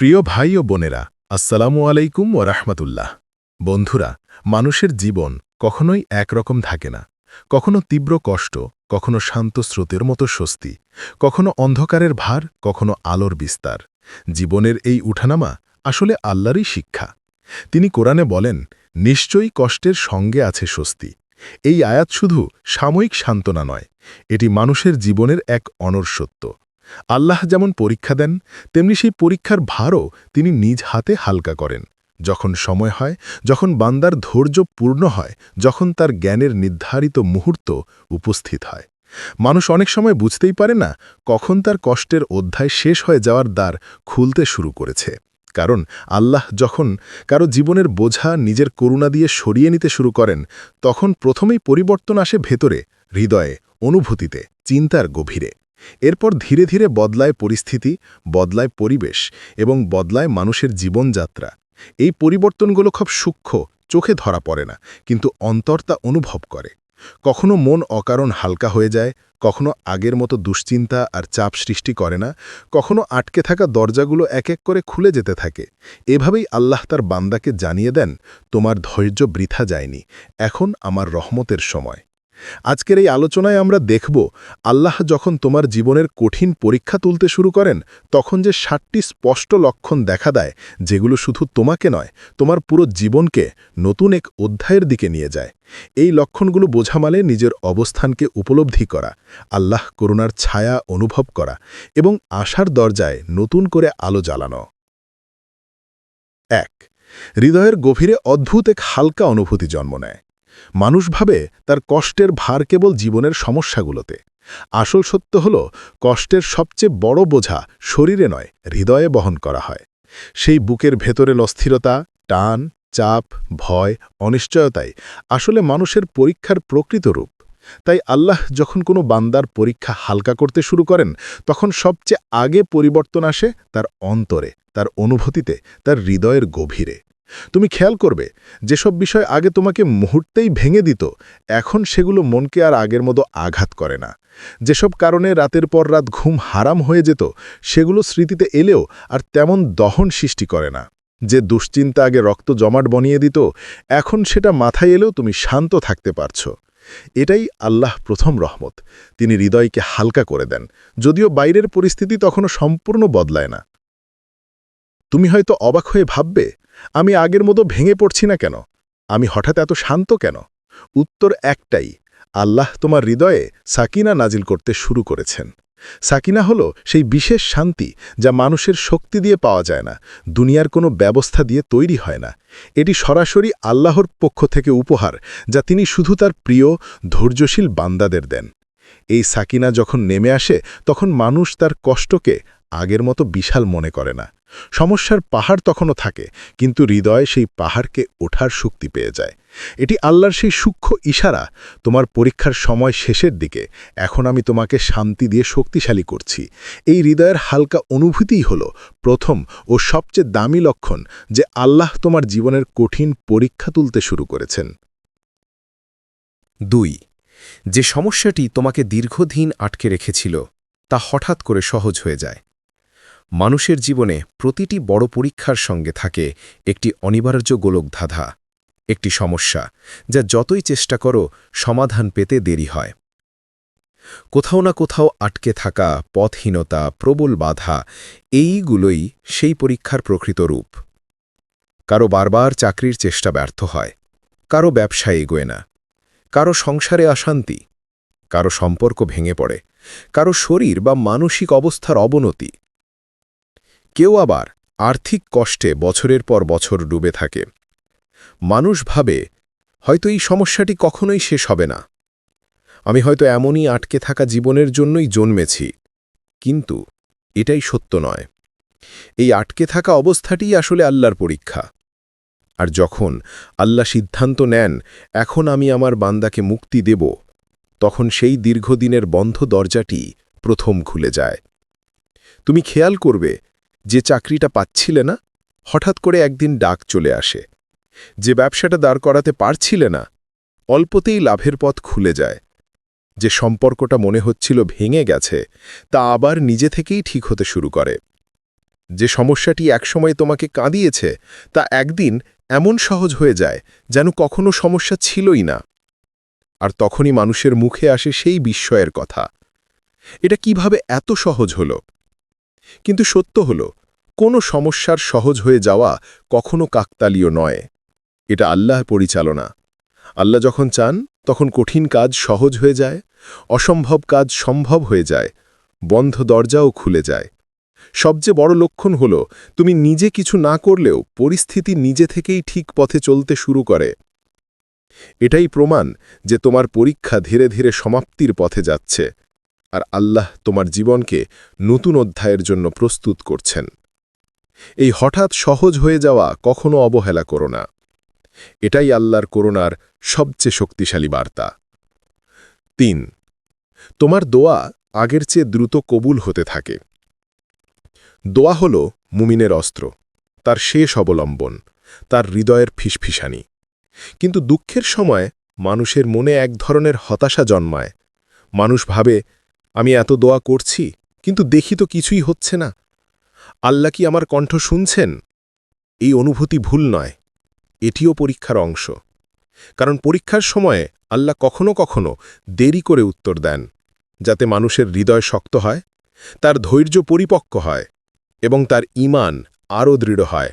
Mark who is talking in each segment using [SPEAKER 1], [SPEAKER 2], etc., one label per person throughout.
[SPEAKER 1] প্রিয় ভাই ও বোনেরা, আসসালামু আলাইকুম ও রাহমাতুল্লাহ। বন্ধুরা, মানুষের জীবন কখনোই একরকম থাকে না। কখনো তীব্র কষ্ট, কখনো শান্ত স্রোতের মতো স্বস্তি, কখনো অন্ধকারের ভার, কখনো আলোর বিস্তার। জীবনের এই উঠানামা আসলে আল্লাহরই শিক্ষা। তিনি কোরআনে বলেন, নিশ্চয়ই কষ্টের সঙ্গে আছে স্বস্তি। এই আয়াত শুধু সাময়িক সান্ত্বনা নয়, এটি মানুষের জীবনের এক অনর সত্য। আল্লাহ যেমন পরীক্ষা দেন, তেমনি সেই পরীক্ষার ভারও তিনি নিজ হাতে হালকা করেন। যখন সময় হয়, যখন বান্দার ধৈর্য পূর্ণ হয়, যখন তার জ্ঞানের নির্ধারিত মুহূর্ত উপস্থিত হয়। মানুষ অনেক সময় বুঝতেই পারে না, কখন তার কষ্টের অধ্যায় শেষ হয়ে যাওয়ার দ্বার খুলতে শুরু করেছে। কারণ আল্লাহ যখন কারও জীবনের বোঝা নিজের করুণা দিয়ে সরিয়ে নিতে শুরু করেন, তখন প্রথমেই পরিবর্তন আসে ভেতরে, হৃদয়ে, অনুভূতিতে, চিন্তার গভীরে। এরপর ধীরে ধীরে বদলায় পরিস্থিতি, বদলায় পরিবেশ এবং বদলায় মানুষের জীবনযাত্রা। এই পরিবর্তনগুলো খুব সূক্ষ্ম, চোখে ধরা পড়ে না, কিন্তু অন্তর তা অনুভব করে। কখনো মন অকারণ হালকা হয়ে যায়, কখনো আগের মতো দুশ্চিন্তা আর চাপ সৃষ্টি করে না, কখনো আটকে থাকা দরজাগুলো এক এক করে খুলে যেতে থাকে। এভাবেই আল্লাহ তার বান্দাকে জানিয়ে দেন, তোমার ধৈর্য বৃথা যায়নি, এখন আমার রহমতের সময়। আজকের এই আলোচনায় আমরা দেখব, আল্লাহ যখন তোমার জীবনের কঠিন পরীক্ষা তুলতে শুরু করেন, তখন যে ষাটটি স্পষ্ট লক্ষণ দেখা দেয়, যেগুলো শুধু তোমাকে নয়, তোমার পুরো জীবনকে নতুন এক অধ্যায়ের দিকে নিয়ে যায়। এই লক্ষণগুলো বোঝা মানে নিজের অবস্থানকে উপলব্ধি করা, আল্লাহ করুণার ছায়া অনুভব করা এবং আশার দরজায় নতুন করে আলো জ্বালানো। এক, হৃদয়ের গভীরে অদ্ভুত এক হালকা অনুভূতি জন্ম নেয়। মানুষ ভাবে তার কষ্টের ভার কেবল জীবনের সমস্যাগুলোতে। আসল সত্য হল, কষ্টের সবচেয়ে বড় বোঝা শরীরে নয়, হৃদয়ে বহন করা হয়। সেই বুকের ভেতরের অস্থিরতা, টান, চাপ, ভয়, অনিশ্চয়তাই আসলে মানুষের পরীক্ষার প্রকৃত রূপ। তাই আল্লাহ যখন কোনো বান্দার পরীক্ষা হালকা করতে শুরু করেন, তখন সবচেয়ে আগে পরিবর্তন আসে তার অন্তরে, তার অনুভূতিতে, তার হৃদয়ের গভীরে। তুমি খেয়াল করবে, যেসব বিষয় আগে তোমাকে মুহূর্তেই ভেঙে দিত, এখন সেগুলো মনকে আর আগের মতো আঘাত করে না। যেসব কারণে রাতের পর রাত ঘুম হারাম হয়ে যেত, সেগুলো স্মৃতিতে এলেও আর তেমন দহন সৃষ্টি করে না। যে দুশ্চিন্তা আগে রক্ত জমাট বনিয়ে দিত, এখন সেটা মাথায় এলেও তুমি শান্ত থাকতে পারছ। এটাই আল্লাহ প্রথম রহমত। তিনি হৃদয়কে হালকা করে দেন, যদিও বাইরের পরিস্থিতি তখনও সম্পূর্ণ বদলায় না। তুমি হয়তো অবাক হয়ে ভাববে আমি আগের মতো ভেঙে পড়ছি না কেন? আমি হঠাৎ এত শান্ত কেন? উত্তর একটাই, আল্লাহ তোমার হৃদয়ে সাকিনা নাজিল করতে শুরু করেছেন। সাকিনা হল সেই বিশেষ শান্তি যা মানুষের শক্তি দিয়ে পাওয়া যায় না, দুনিয়ার কোনো ব্যবস্থা দিয়ে তৈরি হয় না। এটি সরাসরি আল্লাহর পক্ষ থেকে উপহার যা তিনি শুধু তার প্রিয়, ধৈর্যশীল বান্দাদের দেন। এই সাকিনা যখন নেমে আসে, তখন মানুষ তার কষ্টকে আগের মতো বিশাল মনে করে না। সমস্যার পাহাড় তখনও থাকে, কিন্তু হৃদয় সেই পাহাড়কে ওঠার শক্তি পেয়ে যায়। এটি আল্লাহর সেই সূক্ষ্ম ইশারা, তোমার পরীক্ষার সময় শেষের দিকে, এখন আমি তোমাকে শান্তি দিয়ে শক্তিশালী করছি। এই হৃদয়ের হালকা অনুভূতিই হল প্রথম ও সবচেয়ে দামি লক্ষণ যে আল্লাহ তোমার জীবনের কঠিন পরীক্ষা তুলতে শুরু করেছেন।
[SPEAKER 2] দুই, যে সমস্যাটি তোমাকে দীর্ঘদিন আটকে রেখেছিল, তা হঠাৎ করে সহজ হয়ে যায়। মানুষের জীবনে প্রতিটি বড় পরীক্ষার সঙ্গে থাকে একটি অনিবার্য গোলকধাঁধা, একটি সমস্যা যা যতই চেষ্টা করো সমাধান পেতে দেরি হয়। কোথাও না কোথাও আটকে থাকা পথহীনতা, প্রবল বাধা, এইগুলোই সেই পরীক্ষার প্রকৃত রূপ। কারও বারবার চাকরির চেষ্টা ব্যর্থ হয়, কারও ব্যবসায় এগোয় না, কারও সংসারে অশান্তি, কারও সম্পর্ক ভেঙে পড়ে, কারও শরীর বা মানসিক অবস্থার অবনতি কেউ আবার আর্থিক কষ্টে বছরের পর বছর ডুবে থাকে। মানুষ ভাবে, হয়তো এই সমস্যাটি কখনোই শেষ হবে না। আমি হয়তো এমনই আটকে থাকা জীবনের জন্যই জন্মেছি। কিন্তু এটাই সত্য নয়। এই আটকে থাকা অবস্থাটিই আসলে আল্লাহর পরীক্ষা। আর যখন আল্লাহ সিদ্ধান্ত নেন, এখন আমি আমার বান্দাকে মুক্তি দেব তখন সেই দীর্ঘদিনের বন্ধ দরজাটি প্রথম খুলে যায়। তুমি খেয়াল করবে যে চাকরিটা পাচ্ছিলে না, হঠাৎ করে একদিন ডাক চলে আসে। যে ব্যবসাটা দাঁড় করাতে পারছিলে না, অল্পতেই লাভের পথ খুলে যায়। যে সম্পর্কটা মনে হচ্ছিল ভেঙে গেছে, তা আবার নিজে থেকেই ঠিক হতে শুরু করে। যে সমস্যাটি একসময় তোমাকে কাঁদিয়েছে, তা একদিন এমন সহজ হয়ে যায় যেন কখনো সমস্যা ছিলই না। আর তখনই মানুষের মুখে আসে সেই বিস্ময়ের কথা। এটা কীভাবে এত সহজ হল? কিন্তু সত্য হল, কোনো সমস্যার সহজ হয়ে যাওয়া কখনো কাকতালীয় নয়। এটা আল্লাহ পরিচালনা। আল্লাহ যখন চান, তখন কঠিন কাজ সহজ হয়ে যায়, অসম্ভব কাজ সম্ভব হয়ে যায়, বন্ধ দরজাও খুলে যায়। সবচেয়ে বড় লক্ষণ হল, তুমি নিজে কিছু না করলেও পরিস্থিতি নিজে থেকেই ঠিক পথে চলতে শুরু করে। এটাই প্রমাণ যে তোমার পরীক্ষা ধীরে ধীরে সমাপ্তির পথে যাচ্ছে। আর আল্লাহ তোমার জীবনকে নতুন অধ্যায়ের জন্য প্রস্তুত করছেন। এই হঠাৎ সহজ হয়ে যাওয়া কখনো অবহেলা করো না। এটাই আল্লাহর করোনার সবচেয়ে শক্তিশালী বার্তা। তিন, তোমার দোয়া আগের চেয়ে দ্রুত কবুল হতে থাকে। দোয়া হল মুমিনের অস্ত্র, তার শেষ অবলম্বন, তার হৃদয়ের ফিসফিসানি। কিন্তু দুঃখের সময় মানুষের মনে এক ধরনের হতাশা জন্মায়। মানুষ ভাবে আমি এত দোয়া করছি, কিন্তু দেখি তো কিছুই হচ্ছে না। আল্লাহ কি আমার কণ্ঠ শুনছেন? এই অনুভূতি ভুল নয়, এটিও পরীক্ষার অংশ। কারণ পরীক্ষার সময়ে আল্লাহ কখনো কখনো দেরি করে উত্তর দেন, যাতে মানুষের হৃদয় শক্ত হয়, তার ধৈর্য পরিপক্ক হয়, এবং তার ইমান আরও দৃঢ় হয়।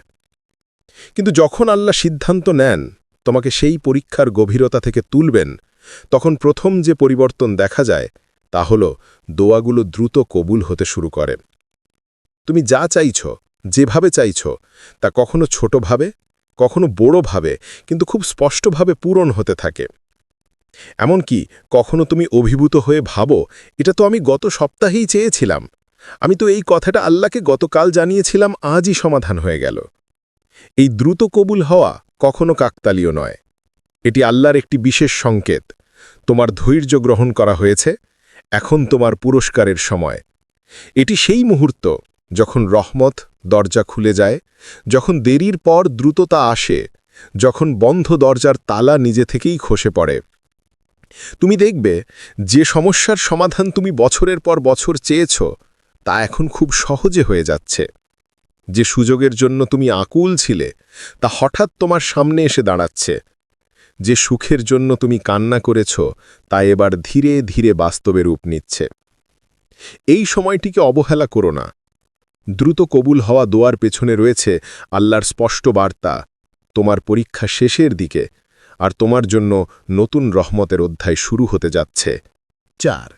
[SPEAKER 2] কিন্তু যখন আল্লাহ সিদ্ধান্ত নেন, তোমাকে সেই পরীক্ষার গভীরতা থেকে তুলবেন, তখন প্রথম যে পরিবর্তন দেখা যায় তা হল, দোয়াগুলো দ্রুত কবুল হতে শুরু করে। তুমি যা চাইছ, যেভাবে চাইছ, তা কখনো ছোটভাবে কখনো বড়ভাবে কিন্তু খুব স্পষ্টভাবে পূরণ হতে থাকে। এমনকি, কখনো তুমি অভিভূত হয়ে ভাবো, এটা তো আমি গত সপ্তাহেই চেয়েছিলাম। আমি তো এই কথাটা আল্লাহকে গতকাল জানিয়েছিলাম, আজই সমাধান হয়ে গেল। এই দ্রুত কবুল হওয়া কখনো কাকতালীয় নয়। এটি আল্লাহর একটি বিশেষ সংকেত। তোমার ধৈর্য গ্রহণ করা হয়েছে এখন তোমার পুরস্কারের সময়। এটি সেই মুহূর্ত যখন রহমত দরজা খুলে যায়, যখন দেরির পর দ্রুততা আসে, যখন বন্ধ দরজার তালা নিজে থেকেই খসে পড়ে। তুমি দেখবে, যে সমস্যার সমাধান তুমি বছরের পর বছর চেয়েছ, তা এখন খুব সহজে হয়ে যাচ্ছে। যে সুযোগের জন্য তুমি আকুল ছিলে, তা হঠাৎ তোমার সামনে এসে দাঁড়াচ্ছে। যে সুখের জন্য তুমি কান্না করেছ, তা এবার ধীরে ধীরে বাস্তবে রূপ নিচ্ছে। এই সময়টিকে অবহেলা করো না। দ্রুত কবুল হওয়া দোয়ার পেছনে রয়েছে আল্লাহর স্পষ্ট বার্তা, তোমার পরীক্ষা শেষের দিকে, আর তোমার জন্য নতুন রহমতের অধ্যায় শুরু হতে যাচ্ছে।
[SPEAKER 1] চার,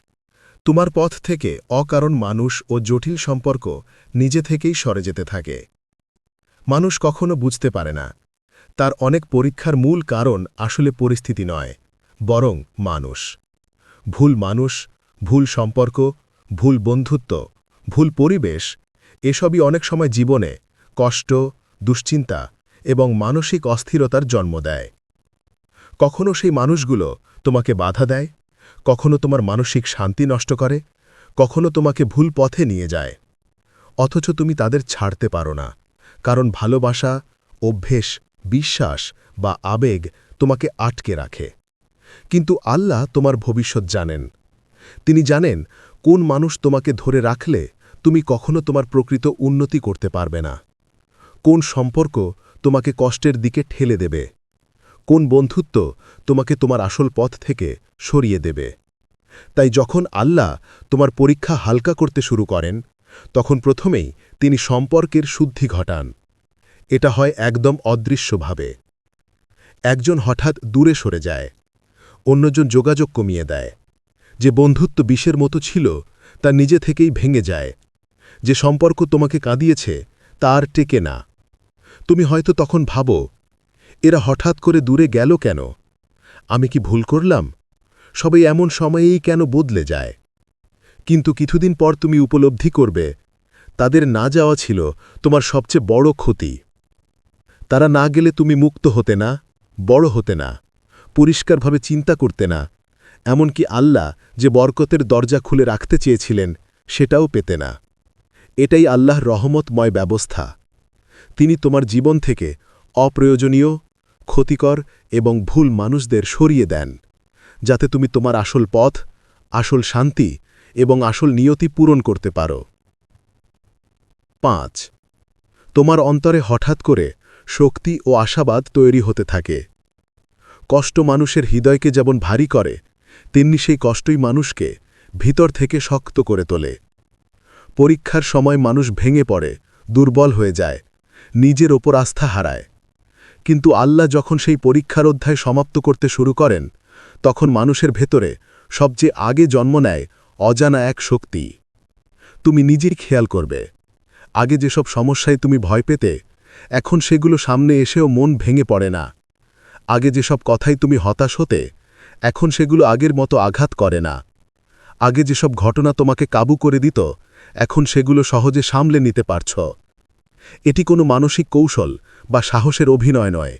[SPEAKER 1] তোমার পথ থেকে অকারণ মানুষ ও জটিল সম্পর্ক নিজে থেকেই সরে যেতে থাকে। মানুষ কখনো বুঝতে পারে না তার অনেক পরীক্ষার মূল কারণ আসলে পরিস্থিতি নয়, বরং মানুষ। ভুল মানুষ, ভুল সম্পর্ক, ভুল বন্ধুত্ব, ভুল পরিবেশ, এসবই অনেক সময় জীবনে কষ্ট, দুশ্চিন্তা এবং মানসিক অস্থিরতার জন্ম দেয়। কখনো সেই মানুষগুলো তোমাকে বাধা দেয়, কখনো তোমার মানসিক শান্তি নষ্ট করে, কখনো তোমাকে ভুল পথে নিয়ে যায়। অথচ তুমি তাদের ছাড়তে পারো না, কারণ ভালোবাসা, অভ্যেস বিশ্বাস বা আবেগ তোমাকে আটকে রাখে। কিন্তু আল্লাহ তোমার ভবিষ্যৎ জানেন। তিনি জানেন কোন মানুষ তোমাকে ধরে রাখলে তুমি কখনো তোমার প্রকৃত উন্নতি করতে পারবে না। কোন সম্পর্ক তোমাকে কষ্টের দিকে ঠেলে দেবে। কোন বন্ধুত্ব তোমাকে তোমার আসল পথ থেকে সরিয়ে দেবে। তাই যখন আল্লাহ তোমার পরীক্ষা হালকা করতে শুরু করেন, তখন প্রথমেই তিনি সম্পর্কের শুদ্ধি ঘটান। এটা হয় একদম অদৃশ্যভাবে। একজন হঠাৎ দূরে সরে যায়, অন্যজন যোগাযোগ কমিয়ে দেয়। যে বন্ধুত্ব বিষের মতো ছিল, তা নিজে থেকেই ভেঙে যায়। যে সম্পর্ক তোমাকে কাঁদিয়েছে, তার টেকে না। তুমি হয়তো তখন ভাবো, এরা হঠাৎ করে দূরে গেল কেন? আমি কি ভুল করলাম? সবাই এমন সময়েই কেন বদলে যায়? কিন্তু কিছুদিন পর তুমি উপলব্ধি করবে, তাদের না যাওয়া ছিল তোমার সবচেয়ে বড় ক্ষতি। তারা না গেলে তুমি মুক্ত হতে না, বড় হতে না, পরিষ্কারভাবে চিন্তা করতে না, এমনকি আল্লাহ যে বরকতের দরজা খুলে রাখতে চেয়েছিলেন, সেটাও পেতে না। এটাই আল্লাহর রহমতময় ব্যবস্থা। তিনি তোমার জীবন থেকে অপ্রয়োজনীয়, ক্ষতিকর এবং ভুল মানুষদের সরিয়ে দেন, যাতে তুমি তোমার আসল পথ, আসল শান্তি এবং আসল নিয়তি পূরণ করতে পারো। পাঁচ। তোমার অন্তরে হঠাৎ করে শক্তি ও আশাবাদ তৈরি হতে থাকে। কষ্ট মানুষের হৃদয়কে যেমন ভারী করে, তেমনি সেই কষ্টই মানুষকে ভিতর থেকে শক্ত করে তোলে। পরীক্ষার সময় মানুষ ভেঙে পড়ে, দুর্বল হয়ে যায়, নিজের ওপর আস্থা হারায়। কিন্তু আল্লাহ যখন সেই পরীক্ষার অধ্যায় সমাপ্ত করতে শুরু করেন, তখন মানুষের ভেতরে সবচেয়ে আগে জন্ম নেয় অজানা এক শক্তি। তুমি নিজের খেয়াল করবে। আগে যেসব সমস্যায় তুমি ভয় পেতে এখন সেগুলো সামনে এসেও মন ভেঙে পড়ে না। আগে যেসব কথাই তুমি হতাশ হতে, এখন সেগুলো আগের মতো আঘাত করে না। আগে যেসব ঘটনা তোমাকে কাবু করে দিত, এখন সেগুলো সহজে সামলে নিতে পারছ। এটি কোনো মানসিক কৌশল বা সাহসের অভিনয় নয়।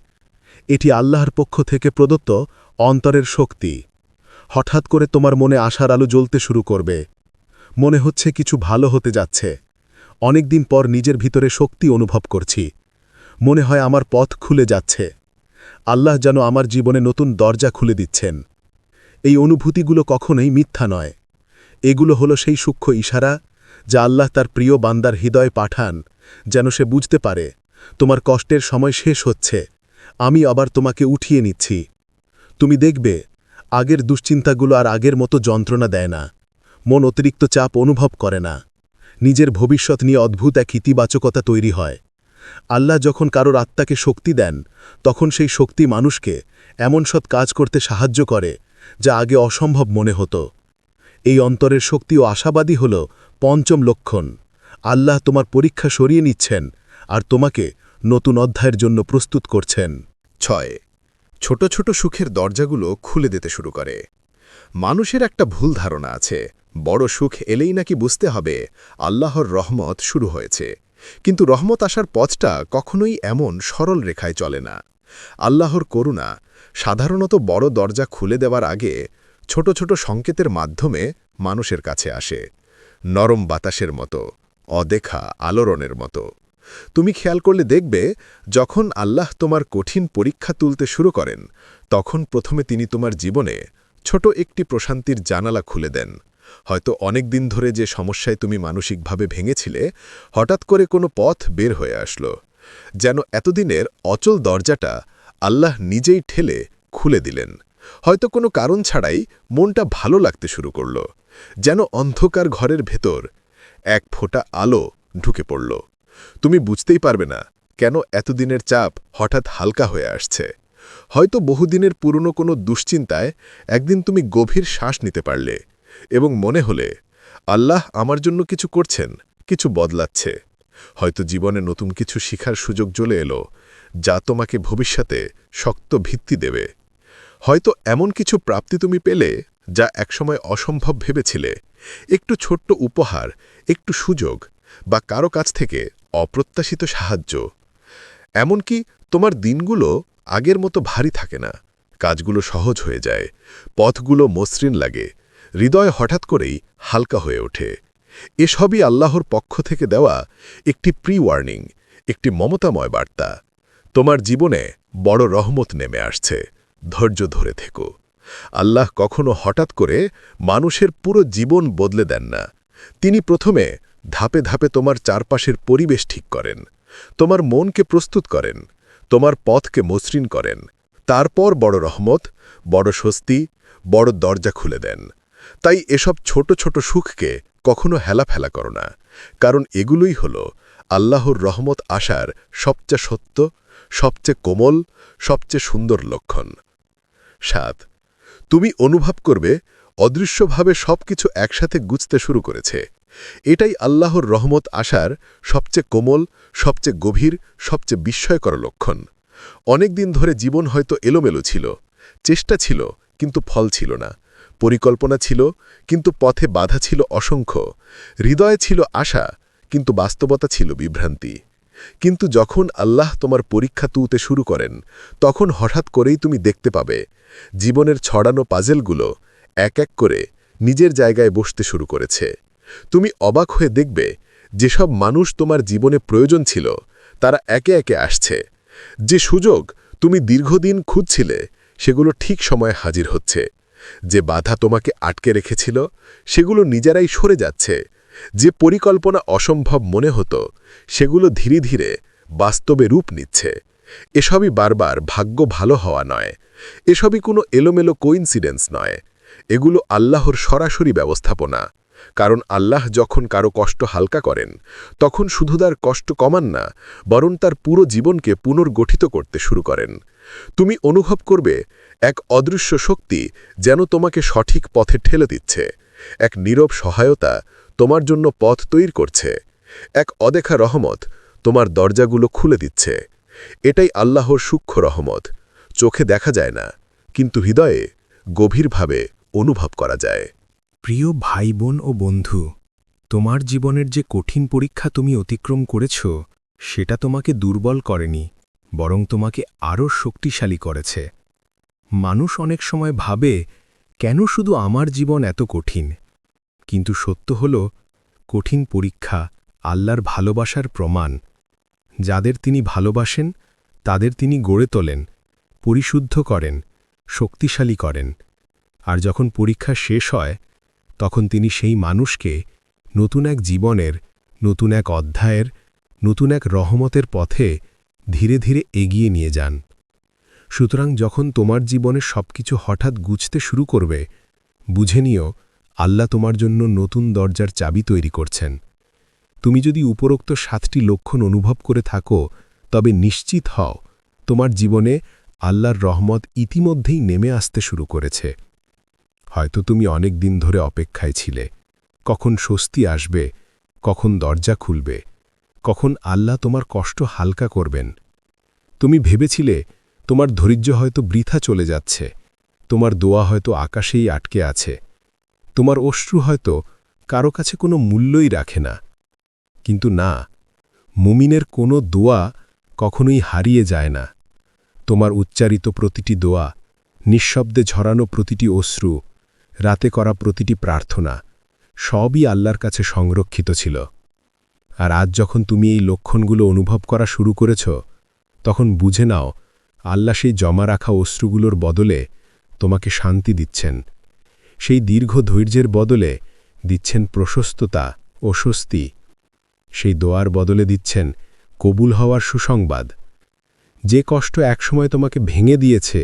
[SPEAKER 1] এটি আল্লাহর পক্ষ থেকে প্রদত্ত অন্তরের শক্তি। হঠাৎ করে তোমার মনে আশার আলো জ্বলতে শুরু করবে। মনে হচ্ছে কিছু ভালো হতে যাচ্ছে। অনেকদিন পর নিজের ভিতরে শক্তি অনুভব করছি। মনে হয় আমার পথ খুলে যাচ্ছে। আল্লাহ যেন আমার জীবনে নতুন দরজা খুলে দিচ্ছেন। এই অনুভূতিগুলো কখনোই মিথ্যা নয়। এগুলো হলো সেই সূক্ষ্ম ইশারা যা আল্লাহ তার প্রিয় বান্দার হৃদয় পাঠান, যেন সে বুঝতে পারে, তোমার কষ্টের সময় শেষ হচ্ছে, আমি আবার তোমাকে উঠিয়ে নিচ্ছি। তুমি দেখবে, আগের দুশ্চিন্তাগুলো আর আগের মতো যন্ত্রণা দেয় না, মন অতিরিক্ত চাপ অনুভব করে না, নিজের ভবিষ্যৎ নিয়ে অদ্ভুত এক ইতিবাচকতা তৈরি হয়। আল্লাহ যখন কারোর আত্মাকে শক্তি দেন, তখন সেই শক্তি মানুষকে এমন সৎ কাজ করতে সাহায্য করে, যা আগে অসম্ভব মনে হতো। এই অন্তরের শক্তি ও আশাবাদী হল পঞ্চম লক্ষণ। আল্লাহ তোমার পরীক্ষা সরিয়ে নিচ্ছেন আর তোমাকে নতুন অধ্যায়ের জন্য প্রস্তুত করছেন।
[SPEAKER 2] ছয়। ছোট ছোট সুখের দরজাগুলো খুলে দিতে শুরু করে। মানুষের একটা ভুল ধারণা আছে, বড় সুখ এলেই নাকি বুঝতে হবে আল্লাহর রহমত শুরু হয়েছে। কিন্তু রহমত আসার পথটা কখনোই এমন সরল রেখায় চলে না। আল্লাহর করুণা সাধারণত বড় দরজা খুলে দেওয়ার আগে ছোট ছোট সংকেতের মাধ্যমে মানুষের কাছে আসে, নরম বাতাসের মতো, অদেখা আলোড়নের মতো। তুমি খেয়াল করলে দেখবে, যখন আল্লাহ তোমার কঠিন পরীক্ষা তুলতে শুরু করেন, তখন প্রথমে তিনি তোমার জীবনে ছোট একটি প্রশান্তির জানালা খুলে দেন। হয়তো অনেক দিন ধরে যে সমস্যায় তুমি মানসিকভাবে ভেঙেছিলে, হঠাৎ করে কোনো পথ বের হয়ে আসলো, যেন এতদিনের অচল দরজাটা আল্লাহ নিজেই ঠেলে খুলে দিলেন। হয়তো কোনো কারণ ছাড়াই মনটা ভালো লাগতে শুরু করল, যেন অন্ধকার ঘরের ভেতর এক ফোঁটা আলো ঢুকে পড়ল। তুমি বুঝতেই পারবে না কেন এতদিনের চাপ হঠাৎ হালকা হয়ে আসছে। হয়তো বহুদিনের পুরনো কোনো দুশ্চিন্তায় একদিন তুমি গভীর শ্বাস নিতে পারলে এবং মনে হলে, আল্লাহ আমার জন্য কিছু করছেন, কিছু বদলাচ্ছে। হয়তো জীবনে নতুন কিছু শিখার সুযোগ চলে এলো, যা তোমাকে ভবিষ্যতে শক্ত ভিত্তি দেবে। হয়তো এমন কিছু প্রাপ্তি তুমি পেলে, যা একসময় অসম্ভব ভেবেছিলে। একটু ছোট্ট উপহার, একটু সুযোগ, বা কারও কাছ থেকে অপ্রত্যাশিত সাহায্য। এমনকি তোমার দিনগুলো আগের মতো ভারী থাকে না। কাজগুলো সহজ হয়ে যায়, পথগুলো মসৃণ লাগে হৃদয় হঠাৎ করেই হালকা হয়ে ওঠে। এসবই আল্লাহর পক্ষ থেকে দেওয়া একটি প্রি ওয়ার্নিং একটি মমতাময় বার্তা। তোমার জীবনে বড় রহমত নেমে আসছে। ধৈর্য ধরে থেকো। আল্লাহ কখনো হঠাৎ করে মানুষের পুরো জীবন বদলে দেন না। তিনি প্রথমে ধাপে ধাপে তোমার চারপাশের পরিবেশ ঠিক করেন। তোমার মনকে প্রস্তুত করেন। তোমার পথকে মসৃণ করেন। তারপর বড় রহমত, বড় স্বস্তি, বড় দরজা খুলে দেন। তাই এসব ছোট ছোট সুখকে কখনো হেলাফেলা করো না। কারণ এগুলোই হল আল্লাহর রহমত আসার সবচেয়ে সত্য, সবচেয়ে কোমল, সবচেয়ে সুন্দর লক্ষণ। সাত, তুমি অনুভব করবে অদৃশ্যভাবে সবকিছু একসাথে গুছতে শুরু করেছে। এটাই আল্লাহর রহমত আসার সবচেয়ে কোমল, সবচেয়ে গভীর, সবচেয়ে বিস্ময়কর লক্ষণ। অনেক দিন ধরে জীবন হয়তো এলোমেলো ছিল, চেষ্টা ছিল, কিন্তু ফল ছিল না। পরিকল্পনা ছিল, কিন্তু পথে বাধা ছিল অসংখ্য। হৃদয়ে ছিল আশা, কিন্তু বাস্তবতা ছিল বিভ্রান্তি। কিন্তু যখন আল্লাহ তোমার পরীক্ষা তুলতে শুরু করেন, তখন হঠাৎ করেই তুমি দেখতে পাবে, জীবনের ছড়ানো পাজেলগুলো এক এক করে নিজের জায়গায় বসতে শুরু করেছে। তুমি অবাক হয়ে দেখবে, যেসব মানুষ তোমার জীবনে প্রয়োজন ছিল, তারা একে একে আসছে। যে সুযোগ তুমি দীর্ঘদিন খুঁজছিলে, সেগুলো ঠিক সময়ে হাজির হচ্ছে। যে বাধা তোমাকে আটকে রেখেছিল, সেগুলো নিজেরাই সরে যাচ্ছে।
[SPEAKER 1] যে পরিকল্পনা অসম্ভব মনে হতো, সেগুলো ধীরে ধীরে বাস্তবে রূপ নিচ্ছে। এসবই বারবার ভাগ্য ভালো হওয়া নয়। এসবই কোনো এলোমেলো কোইন্সিডেন্স নয়। এগুলো আল্লাহর সরাসরি ব্যবস্থাপনা। কারণ আল্লাহ যখন কারও কষ্ট হালকা করেন, তখন শুধু তার কষ্ট কমান না, বরং তার পুরো জীবনকে পুনর্গঠিত করতে শুরু করেন। তুমি অনুভব করবে, এক অদৃশ্য শক্তি যেন তোমাকে সঠিক পথে ঠেলে দিচ্ছে, এক নীরব সহায়তা তোমার জন্য পথ তৈরি করছে, এক অদেখা রহমত তোমার দরজাগুলো খুলে দিচ্ছে। এটাই আল্লাহর সূক্ষ্ম রহমত। চোখে দেখা যায় না, কিন্তু হৃদয়ে গভীরভাবে অনুভব করা যায়।
[SPEAKER 3] প্রিয় ভাই বোন ও বন্ধু, তোমার জীবনের যে কঠিন পরীক্ষা তুমি অতিক্রম করেছ, সেটা তোমাকে দুর্বল করেনি, বরং তোমাকে আরও শক্তিশালী করেছে। মানুষ অনেক সময় ভাবে, কেন শুধু আমার জীবন এত কঠিন? কিন্তু সত্য হল, কঠিন পরীক্ষা আল্লাহর ভালোবাসার প্রমাণ। যাদের তিনি ভালোবাসেন, তাদের তিনি গড়ে তোলেন, পরিশুদ্ধ করেন, শক্তিশালী করেন। আর যখন পরীক্ষা শেষ হয় তখন তিনি সেই মানুষকে নতুন এক জীবনের, নতুন এক অধ্যায়ের, নতুন এক রহমতের পথে ধীরে ধীরে এগিয়ে নিয়ে যান। সুতরাং যখন তোমার জীবনে সবকিছু হঠাৎ গুছতে শুরু করবে, বুঝে নিও, আল্লাহ তোমার জন্য নতুন দরজার চাবি তৈরি করছেন। তুমি যদি উপরোক্ত সাতটি লক্ষণ অনুভব করে থাকো, তবে নিশ্চিত হও, তোমার জীবনে আল্লাহর রহমত ইতিমধ্যেই নেমে আসতে শুরু করেছে। হয়তো তুমি অনেক দিন ধরে অপেক্ষায় ছিলে। কখন স্বস্তি আসবে, কখন দরজা খুলবে, কখন আল্লাহ তোমার কষ্ট হালকা করবেন। তুমি ভেবেছিলে তোমার ধৈর্য হয়তো বৃথা চলে যাচ্ছে, তোমার দোয়া হয়তো আকাশেই আটকে আছে, তোমার অশ্রু হয়তো কারও কাছে কোনো মূল্যই রাখে না। কিন্তু না, মুমিনের কোনো দোয়া কখনোই হারিয়ে যায় না। তোমার উচ্চারিত প্রতিটি দোয়া, নিঃশব্দে ঝরানো প্রতিটি অশ্রু রাতে করা প্রতিটি প্রার্থনা সবই আল্লাহর কাছে সংরক্ষিত ছিল। আর আজ যখন তুমি এই লক্ষণগুলো অনুভব করা শুরু করেছ, তখন বুঝে নাও, আল্লাহ সেই জমা রাখা অশ্রুগুলোর বদলে তোমাকে শান্তি দিচ্ছেন। সেই দীর্ঘ ধৈর্যের বদলে দিচ্ছেন প্রশস্ততা ও স্বস্তি। সেই দোয়ার বদলে দিচ্ছেন কবুল হওয়ার সুসংবাদ। যে কষ্ট একসময় তোমাকে ভেঙে দিয়েছে,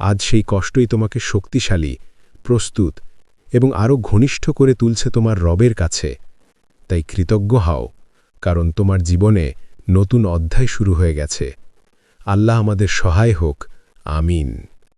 [SPEAKER 3] আজ সেই কষ্টই তোমাকে শক্তিশালী প্রস্তুত এবং আরও ঘনিষ্ঠ করে তুলছে তোমার রবের কাছে। তাই কৃতজ্ঞ হও, কারণ তোমার জীবনে নতুন অধ্যায় শুরু হয়ে গেছে। আল্লাহ আমাদের সহায় হোক। আমিন।